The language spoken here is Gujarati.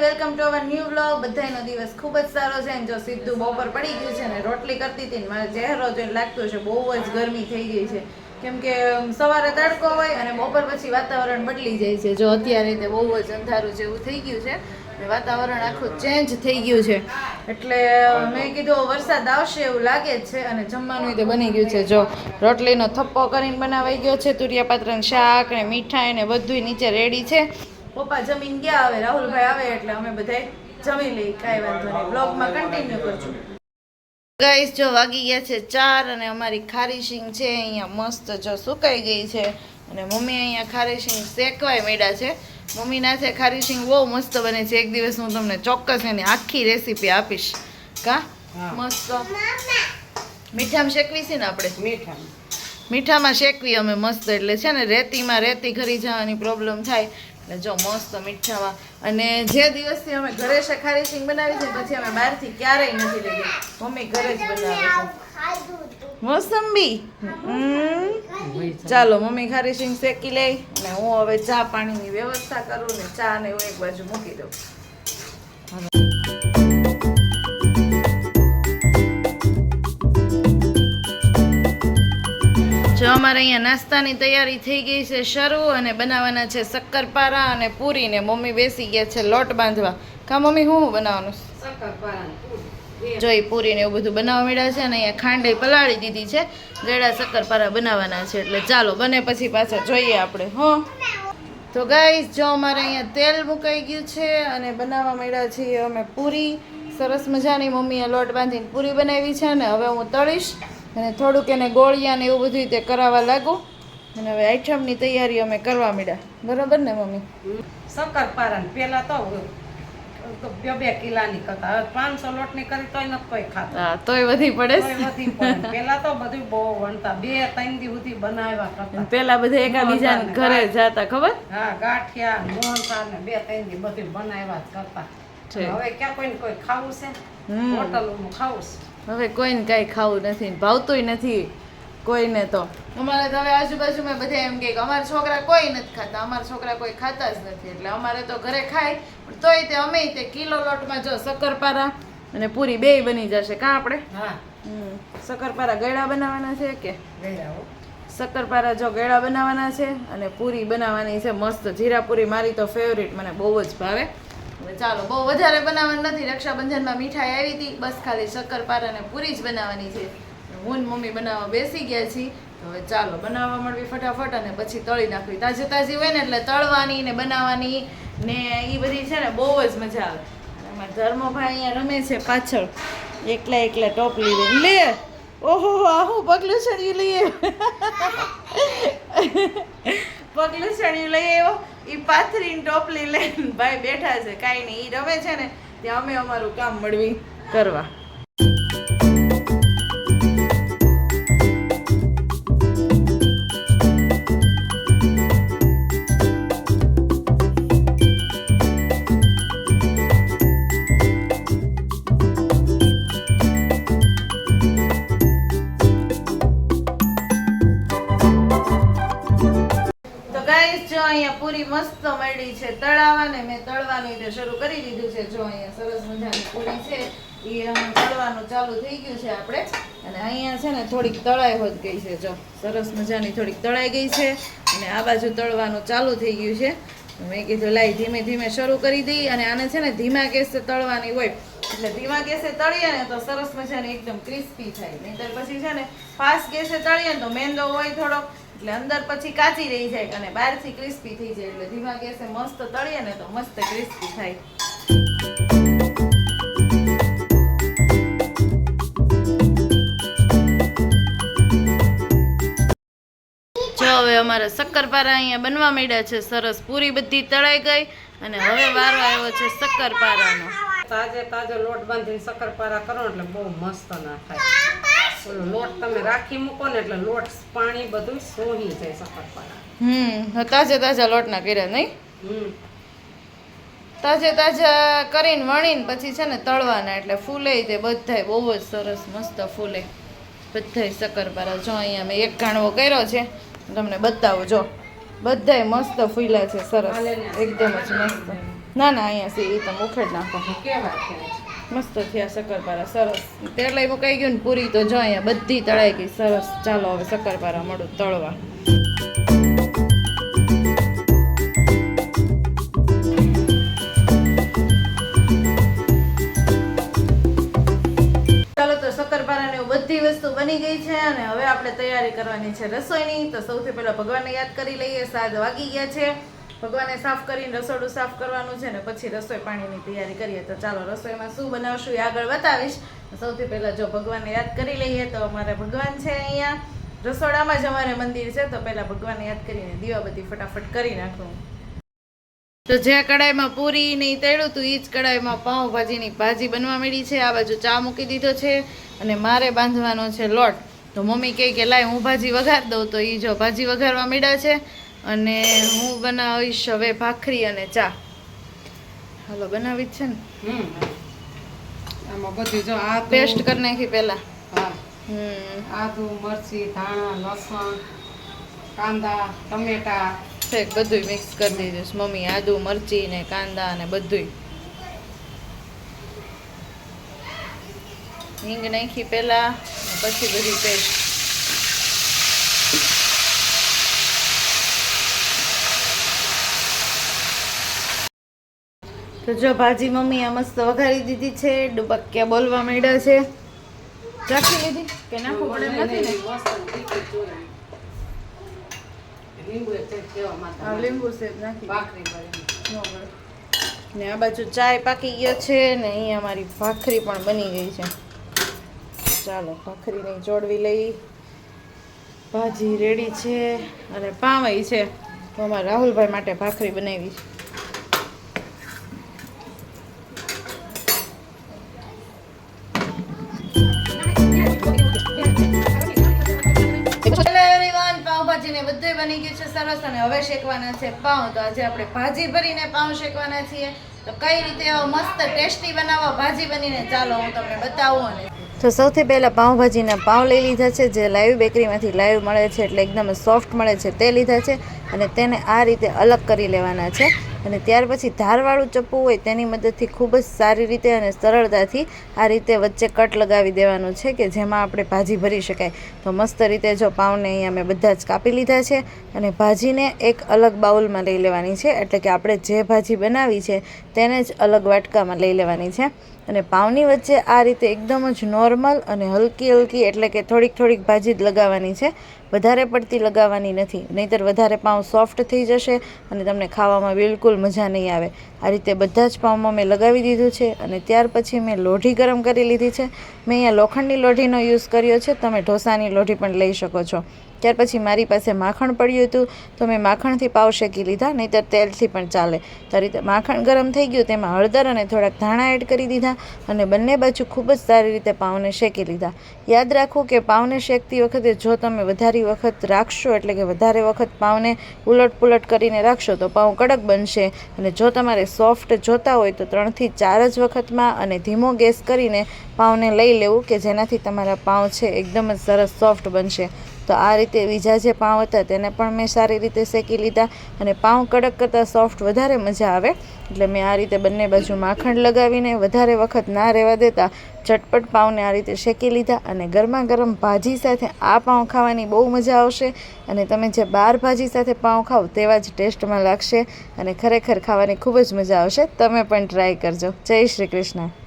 Welcome to our new vlog બધાયનો દિવસ ખૂબ જ સારો છે જો સીધું બપોર પડી ગયું છે ને રોટલી કરતી હતી ને મારો ચહેરો જોઈને લાગતું છે બહુ જ ગરમી થઈ ગઈ છે. કેમ કે સવારે તડકો હોય અને બપોર પછી વાતાવરણ બદલી જાય છે. જો અત્યારે તે બહુ જ અંધારું જેવું થઈ ગયું છે ને વાતાવરણ આખું ચેન્જ થઈ ગયું છે. એટલે મેં કીધું વરસાદ આવશે એવું લાગે જ છે અને જમવાનું તે બની ગયું છે. જો રોટલીનો થપ્પો કરીને બનાવાઈ ગયો છે, તુરિયાપાત્રને શાક ને મીઠાઈ ને બધુંય નીચે રેડી છે. પપ્પા જમીન ગયા આવે રાહુલભાઈ આવે એટલે અમે બધાય જમી લઈ કાંઈ વાંધો નહીં. બ્લોગમાં કન્ટિન્યુ કરજો. ગાઈસ જો વાગી ગયા છે ચાર અને અમારી ખારી શીંગ છે અહીંયા મસ્ત જો સુકાઈ ગઈ છે. અને મમ્મી અહીંયા ખારી શીંગ શેકવાય મેળા છે. મમ્મી નાથે છે ખારી શીંગ બહુ મસ્ત બને છે. એક દિવસ હું તમને ચોક્કસ એની આખી રેસીપી આપીશ. કા. મસ્ત. મીઠામાં શેકવી છે ને આપણે? મીઠા મીઠામાં શેકવી અમે મસ્ત. એટલે છે ને રેતીમાં રેતી ખરી જવાની પ્રોબ્લેમ થાય. એટલે જો મસ્ત મીઠામાં. અને જે દિવસથી અમે ઘરે શખારી ખારી સિંગ બનાવી છે પછી અમે બહારથી ક્યારેય નથી લીધી. મમ્મી ઘરે જ બનાવે છે. મોસંબી. ચાલો, મમ્મી ખારી સિંગ શેકી લઈ અને હું હવે ચા પાણીની વ્યવસ્થા કરું ને ચા ને હું એક બાજુ મૂકી દઉં. જો અમારે અહીંયા નાસ્તાની તૈયારી થઈ ગઈ છે શરૂ અને બનાવવાના છે શક્કરપારા અને પૂરી ને મમ્મી બેસી ગયા છે લોટ બાંધવા. કા મમ્મી શું હું બનાવવાનું? છે? શક્કરપારા જો એ પૂરી ને એવું બધું બનાવવા મળ્યા છે અને અહીંયા ખાંડે પલાળી દીધી છે. ગળા શક્કરપારા બનાવવાના છે એટલે ચાલો બને પછી પાછા જોઈએ આપણે હો. તો ગાઈસ જો અમારે અહીંયા તેલ મુકાઈ ગયું છે અને બનાવવા મળ્યા છીએ અમે પૂરી. સરસ મજાની મમ્મીએ લોટ બાંધીને પૂરી બનાવી છે ને હવે હું તળીશ. અને થોડુંક એને ગોળિયા ને એવું બધું તે કરાવવા લાગુ. અને હવે આઈટમની તૈયારી અમે કરવા માંડ્યા. બરોબર ને મમ્મી? શક્કરપારા પેલા તો બે બે કિલાની કરતા. હવે પાંચસો લોટની કરી તોય નથી કોઈ ખાતા. હા તોય વધી પડે. વધી પડે. પેલા તો બધું બહુ વણતા. બે ત્રણ દી સુધી બનાવ્યા કરતા. પેલા બધા એકાબીજા ઘરે જતા ખબર? હા ગાંઠિયા મોહનથાળ ને બે ત્રણ દી બધું બનાવ્યા જ કરતા. હવે ક્યાં કોઈને કોઈ ખાવું છે. હોટલનું ખાવું છે. હવે કોઈને કાંઈ ખાવું નથી ભાવતુંય નથી કોઈને તો. અમારે તો હવે આજુબાજુમાં બધા એમ કે અમારા છોકરા કોઈ નથી ખાતા અમારા છોકરા કોઈ ખાતા જ નથી. એટલે અમારે તો ઘરે ખાય પણ તોય તે અમે તે કિલો લોટમાં જો શક્કરપારા અને પૂરી બેય બની જશે કાં આપણે? હા. શક્કરપારા ગળા બનાવવાના છે કે? શક્કરપારા જો ગળા બનાવવાના છે અને પૂરી બનાવવાની છે મસ્ત જીરા પૂરી મારી તો ફેવરિટ મને બહુ જ ભાવે. ચાલો, બહુ વધારે બનાવવાનું નથી. રક્ષાબંધનમાં મીઠાઈ આવી હતી, બસ ખાલી શક્કરપારા અને પૂરી જ બનાવવાની છે. હું મમ્મી બનાવવા બેસી ગયા છીએ. હવે ચાલો, બનાવવા મળવી ફટાફટ અને પછી તળી નાખવી. તાજી તાજી હોય ને એટલે તળવાની ને બનાવવાની ને એ બધી છે ને બહુ જ મજા આવે. અમારા ધર્મભાઈ અહીંયા રમે છે પાછળ. એકલા એકલા ટોપ લીધે. લે! ઓહો આ હું પગલું ચડ્યું લઈએ પગલું ચડ્યું લઈ આવ્યો. એ પાથરીને ટોપલી લઈને ભાઈ બેઠા છે, કાંઈ નહીં. એ રમે છે ને, ત્યાં અમે અમારું કામ મળવી કરવા. પૂરી મસ્ત મળી છે. તળાવાને મેં તળવાનું એટલે શરૂ કરી દીધું છે. જો અહીંયા સરસ મજાની પૂરી છે એ તળવાનું ચાલુ થઈ ગયું છે આપણે. અને અહીંયા છે ને થોડીક તળાઈ હોત ગઈ છે. જો, સરસ મજાની થોડીક તળાઈ ગઈ છે. અને આ બાજુ તળવાનું ચાલુ થઈ ગયું છે. મેં કીધું, લાઈ, ધીમે ધીમે શરૂ કરી દઈ. અને આને છે ને ધીમા ગેસે તળવાની હોય. એટલે ધીમા ગેસે તળીએ ને તો સરસ મજાની એકદમ ક્રિસ્પી થાય. નહીંતર પછી છે ને ફાસ્ટ ગેસે તળીએ ને તો મેંદો હોય થોડોક. એટલે અંદર પછી કાચી રહી જાય અને બહારથી ક્રિસ્પી થઈ જાય. એટલે ધીમા ગેસે મસ્ત તળીએ ને તો મસ્ત ક્રિસ્પી થાય. જો હવે અમારા શક્કરપારા અહીંયા બનવા માંડ્યા છે. સરસ પૂરી બધી તળાઈ ગઈ અને હવે વારો આવ્યો છે શક્કરપારાનો. તાજે તાજો લોટ બાંધીને શક્કરપારા કરો એટલે બહુ મસ્ત ના થાય. ઓલો લોટ તમે રાખી મૂકો ને એટલે લોટ પાણી બધું સોહી જાય શક્કરપારા હમ તાજા તાજા લોટના કર્યા નહીં હમ. તાજે તાજા કરીને વણીને પછી છે ને તળવાના એટલે ફૂલે તે બધાય બહુ જ સરસ મસ્ત ફૂલે. બધાય શક્કરપારા. જો અહીંયા મેં એક ગાણવો કર્યો છે. તમને બતાવું જો. બધાય મસ્ત ફૂલ્યા છે સરસ. એકદમ જ મસ્ત. ના ના અહીંયા સી એ તમે ઉખેડ નાખો. કેવા છે? મસ્ત થયા શક્કરપારા સરસ. તેલય મુકાઈ ગયું ને પૂરી તો જો અહીંયા બધી તળાઈ ગઈ. સરસ. ચાલો હવે શક્કરપારા મળું તળવા. બધી વસ્તુ બની ગઈ છે અને હવે આપણે તૈયારી કરવાની છે રસોઈની. તો સૌથી પહેલા ભગવાનને યાદ કરી લઈએ. સાત વાગી ગયા છે. ભગવાનને સાફ કરીને રસોડું સાફ કરવાનું છે ને પછી રસોઈ પાણીની તૈયારી કરીએ તો ચાલો રસોઈમાં શું બનાવશું એ આગળ બતાવીશ. સૌથી પહેલા જો ભગવાનને યાદ કરી લઈએ તો અમારે ભગવાન છે અહીંયા. રસોડામાં જ અમારે મંદિર છે તો પહેલા ભગવાનને યાદ કરીને દીવાબત્તી ફટાફટ કરી નાખું. તો જે કડાઈમાં પૂરી ને તળ્યું હતું એ જ કડાઈમાં પાઉંભાજીની ભાજી બનવા મળી છે. આ બાજુ ચા મૂકી દીધો છે અને મારે બાંધવાનો છે લોટ. તો મમ્મી કહે કે લાય હું ભાજી વઘાર દઉં તો એ જો ભાજી વઘારવા મળ્યા છે. અને હું બનાવીશ હવે ભાખરી અને ચા. હાલો બનાવી છે ને? આમાં બધું જો આ પેસ્ટ કરી નાખી પહેલા. હા. હમ. આદુ મરચી ધાણા લસણ કાંદા ટમેટા. છે બધું મિક્સ કરી દીધું મમ્મી આદુ મરચી ને કાંદા ને બધુંય. હિંગ નાખી પહેલા પછી બધી પેસ્ટ તો જો ભાજી મમ્મી આ મસ્ત વઘારી દીધી છે ડુબક્યા બોલવા માંડ્યા છે. રાખી લીધી કે નાખવું પડે નથી ને? ભાખરી ન આ બાજુ ચાય પાકી ગયો છે ને અહીંયા અમારી ભાખરી પણ બની ગઈ છે. ચાલો ભાખરીને ચોડવી લઈ. ભાજી રેડી છે અને પાવાઈ છે. તો અમારા રાહુલભાઈ માટે ભાખરી બનાવી છે. બધું બની ગયું છે સરસ અને હવે શેકવાના છે પાઉં. તો આજે આપણે ભાજી ભરીને પાઉં શેકવાના છીએ. તો કઈ રીતે મસ્ત ટેસ્ટી બનાવવા ભાજી બનીને ચાલો હું તમને બતાવું અને તો સૌથી પહેલાં પાઉંભાજીના પાઉં લઈ લીધા છે. જે લાઈવ બેકરીમાંથી લાઈવ મળે છે એટલે એકદમ સોફ્ટ મળે છે તે લીધા છે અને તેને આ રીતે અલગ કરી લેવાના છે. અને ત્યાર પછી ધારવાળું ચપ્પુ હોય તેની મદદથી ખૂબ જ સારી રીતે અને સરળતાથી આ રીતે વચ્ચે કટ લગાવી દેવાનું છે કે જેમાં આપણે ભાજી ભરી શકાય. તો મસ્ત રીતે જો પાઉને અહીંયા મેં બધા જ કાપી લીધા છે અને ભાજીને એક અલગ બાઉલમાં લઈ લેવાની છે. એટલે કે આપણે જે ભાજી બનાવી છે તેને જ અલગ વાટકામાં લઈ લેવાની છે. અને પાઉંની વચ્ચે આ રીતે એકદમ જ નોર્મલ અને હલકી હલકી એટલે કે થોડીક થોડીક ભાજી જ લગાવવાની છે. વધારે પડતી લગાવવાની નથી. નહીંતર વધારે પાઉં સોફ્ટ થઈ જશે અને તમને ખાવામાં બિલકુલ મજા નહીં આવે. આ રીતે બધા જ પાઉંમાં મેં લગાવી દીધું છે અને ત્યાર પછી મેં લોઢી ગરમ કરી લીધી છે. મેં અહીંયા લોખંડની લોઢીનો યુઝ કર્યો છે. તમે ઢોસાની લોઢી પણ લઈ શકો છો. ત્યાર પછી મારી પાસે માખણ પડ્યું હતું, તો મેં માખણથી પાવ શેકી લીધા, નહીંતર તેલથી પણ ચાલે. તો, માખણ ગરમ થઈ ગયું, તેમાં હળદર અને થોડાક ધાણા એડ કરી દીધા અને બંને બાજુ ખૂબ જ સારી રીતે પાવને શેકી લીધા. યાદ રાખવું કે પાવને શેકતી વખતે જો તમે વધારે વખત રાખશો, એટલે કે વધારે વખત પાવને ઉલટ પુલટ કરીને રાખશો, તો પાઉં કડક બનશે અને જો તમારે સોફ્ટ જોતા હોય, તો ત્રણથી ચાર જ વખતમાં અને ધીમો ગેસ કરીને પાવને લઈ લેવું કે જેનાથી તમારા પાઉં છે, એકદમ જ સરસ સોફ્ટ બનશે. તો આ રીતે બીજા જે પાઉં હતા તેને પણ મેં સારી રીતે શેકી લીધા અને પાઉં કડક કરતાં સોફ્ટ વધારે મજા આવે. એટલે મેં આ રીતે બંને બાજુ માખણ લગાવીને વધારે વખત ના રહેવા દેતા ઝટપટ પાઉંને આ રીતે શેકી લીધા અને ગરમા ગરમ ભાજી સાથે આ પાઉં ખાવાની બહુ મજા આવશે અને તમે જે બાર ભાજી સાથે પાઉં ખાવ તેવા જ ટેસ્ટમાં લાગશે અને ખરેખર ખાવાની ખૂબ જ મજા આવશે. તમે પણ ટ્રાય કરજો. જય શ્રી કૃષ્ણ.